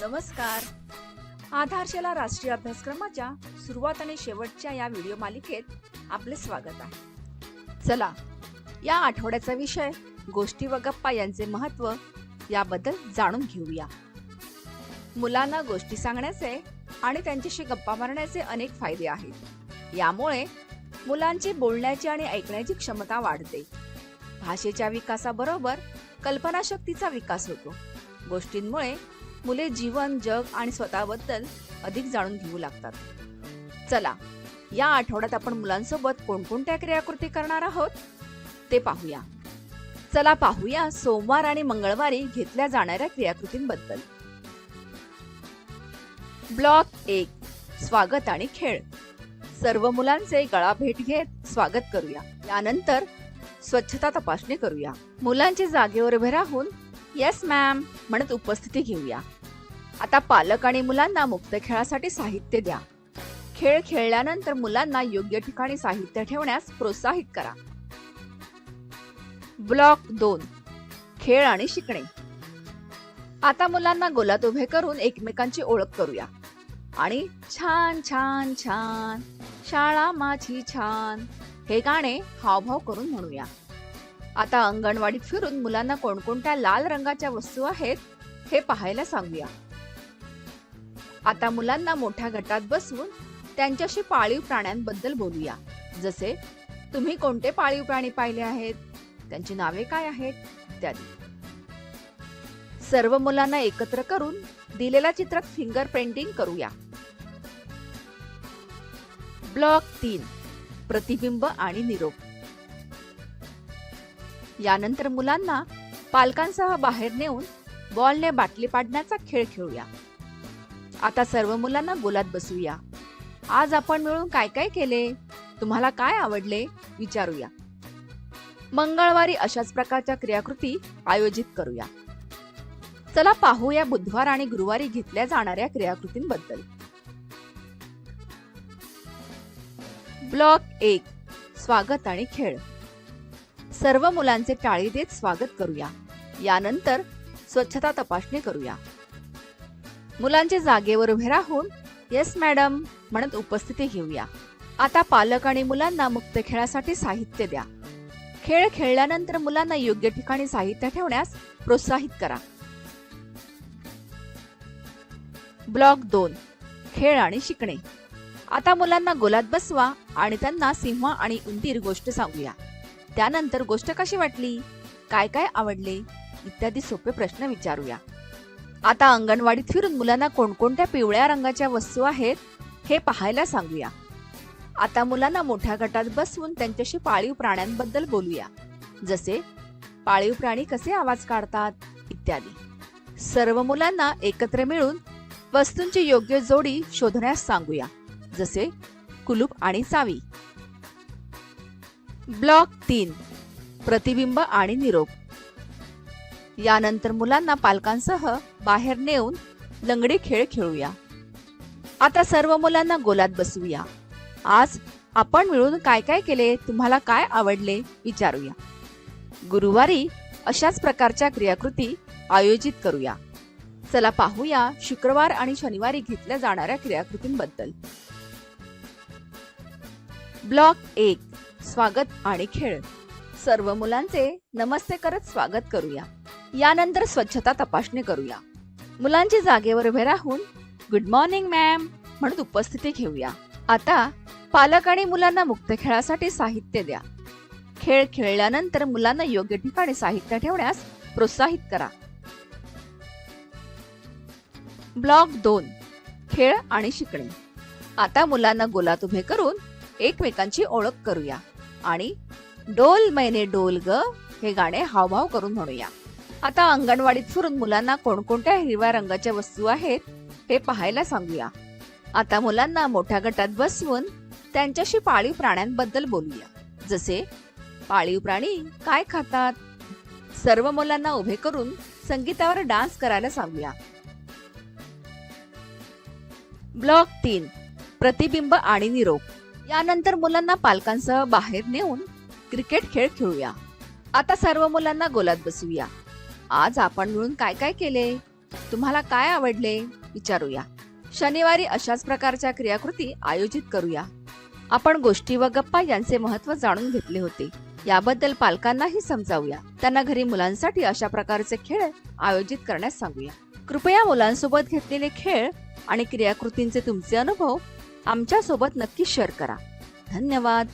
नमस्कार. आधारशिला राष्ट्रीय अभ्यासक्रमाच्या सुरुवात आणि शेवटच्या या व्हिडिओ मालिकेत आपले स्वागत आहे. चला या आठवड्याचा विषय गोष्टी व गप्पा यांचे महत्त्व याबद्दल जाणून घेऊया. मुलांना गोष्टी सांगण्याचे आणि त्यांच्याशी गप्पा मारण्याचे अनेक फायदे आहेत. यामुळे मुलांची बोलण्याची आणि ऐकण्याची क्षमता वाढते. भाषेच्या विकासाबरोबर कल्पनाशक्तीचा विकास होतो. गोष्टींमुळे मुले जीवन जग आणि स्वतःबद्दल अधिक जाणून घेऊ लागतात. चला या आठवड्यात आपण मुलांसोबत कोणकोणत्या क्रियाकृती करणार आहोत? ते पाहूया. चला पाहूया सोमवार आणि मंगळवारी घेतल्या जाणाऱ्या क्रियाकृतींबद्दल. ब्लॉक एक स्वागत आणि खेळ. सर्व मुलांचे गळा भेट घेत स्वागत करूया. यानंतर स्वच्छता तपासणी करूया. मुलांचे जागेवर उभे राहून येस मॅम म्हणत उपस्थिती घेऊया. आता पालक आणि मुलांना मुक्त खेळासाठी साहित्य द्या. खेळ खेळल्यानंतर मुलांना योग्य ठिकाणी साहित्य ठेवण्यास प्रोत्साहित करा. ब्लॉक दोन. खेळ आणि शिकणे. आता मुलांना गोलात उभे करून एकमेकांची ओळख करूया. आणि छान छान छान शाळा माझी छान हे गाणे हावभाव करून म्हणूया. आता अंगणवाडीत फिरून मुलांना कोणकोणत्या लाल रंगाच्या वस्तू आहेत हे पाहायला सांगूया. आता मुलांना मोठ्या गटात बसवून त्यांच्याशी पाळीव प्राण्यांबद्दल बोलूया. जसे तुम्ही कोणते पाळीव प्राणी पाहिले आहेत? त्यांची नावे काय आहेत? इत्यादी. सर्व मुलांना एकत्र करून दिलेल्या चित्रात फिंगर पेंटिंग करूया. ब्लॉक तीन प्रतिबिंब आणि निरोप. यानंतर मुलांना पालकांसह बाहेर नेऊन बॉलने बाटली पाडण्याचा खेळ खेळूया. आता सर्व मुलांना गोलात बसूया. आज आपण मिळून काय काय केले? तुम्हाला काय आवडले? विचारूया. मंगळवारी अशाच प्रकारच्या क्रियाकृती आयोजित करूया. चला पाहूया बुधवार आणि गुरुवारी घेतल्या जाणाऱ्या क्रियाकृतींबद्दल. ब्लॉक एक स्वागत आणि खेळ. सर्व मुलांचे टाळी देत स्वागत करूया. यानंतर स्वच्छता तपासणी करूया. मुलांचे जागेवर उभे राहून येस मॅडम म्हणत उपस्थिती घेऊया. आता पालक आणि मुलांना मुक्त खेळासाठी साहित्य द्या. खेळ खेळल्यानंतर मुलांना योग्य ठिकाणी साहित्य ठेवण्यास प्रोत्साहित करा. ब्लॉक दोन. खेळ आणि शिकणे. आता मुलांना गोलात बसवा आणि त्यांना सिंह आणि उंदीर गोष्ट सांगूया. त्यानंतर गोष्ट कशी वाटली? काय काय आवडले? इत्यादी सोपे प्रश्न विचारूया. आता अंगणवाडीत फिरून मुलांना कोणकोणत्या पिवळ्या रंगाच्या वस्तू आहेत हे पाहायला सांगूया. आता मुलांना मोठ्या गटात बसवून त्यांच्याशी पाळीव प्राण्यांबद्दल बोलूया. जसे पाळीव प्राणी कसे आवाज काढतात इत्यादी. सर्व मुलांना एकत्र मिळून वस्तूंची योग्य जोडी शोधण्यास सांगूया. जसे कुलूप आणि चावी. ब्लॉक तीन. प्रतिबिंब आणि निरोप. यानंतर मुलांना पालकांसह बाहेर नेऊन लंगडी खेळ खेळूया. आता सर्व मुलांना गोलात बसवूया. आज आपण मिळून काय काय केले तुम्हाला काय आवडले विचारूया. गुरुवारी अशाच प्रकारच्या क्रियाकृती आयोजित करूया. चला पाहूया शुक्रवार आणि शनिवारी घेतल्या जाणाऱ्या क्रियाकृतींबद्दल. ब्लॉक एक स्वागत आणि खेळ. सर्व मुलांचे नमस्ते करत स्वागत करूया. यानंतर स्वच्छता तपासणी करूया. मुलांची जागेवर उभे राहून गुड मॉर्निंग मॅम म्हणत उपस्थिती घेऊया. आता पालक आणि मुलांना मुक्त खेळासाठी साहित्य द्या. खेळ खेळल्यानंतर मुलांना योग्य ठिकाणी साहित्य ठेवण्यास प्रोत्साहित करा. ब्लॉक दोन खेळ आणि शिकणे. आता मुलांना गोलात उभे करून एकमेकांची ओळख करूया आणि डोल मैने डोल ग हे गाणे हावभाव करून म्हणूया. आता अंगणवाडीत फिरून मुलांना कोणकोणत्या हिरव्या रंगाच्या वस्तू आहेत हे पाहायला सांगूया. आता मुलांना मोठ्या गटात बसवून त्यांच्याशी पाळीव प्राण्यांबद्दल बोलूया. जसे पाळीव प्राणी काय खातात? सर्व मुलांना उभे करून संगीतावर डान्स करायला सांगूया. ब्लॉक तीन प्रतिबिंब आणि निरोप. यानंतर मुलांना पालकांसह बाहेर नेऊन क्रिकेट खेळ खेळूया. आता सर्व मुलांना गोलात बसवूया. आज आपण मिळून काय काय केले? तुम्हाला काय आवडले? विचारूया. शनिवारी अशाच प्रकारच्या क्रियाकृती आयोजित करूया. आपण गोष्टी व गप्पा यांचे महत्त्व जाणून घेतले होते. याबद्दल पालकांनाही समजावूया. त्यांना घरी मुलांसाठी अशा प्रकारचे खेळ आयोजित करण्यास सांगूया. कृपया मुलांसोबत घेतलेले खेळ आणि क्रियाकृतींचे तुमचे अनुभव आमच्यासोबत नक्की शेअर करा. धन्यवाद.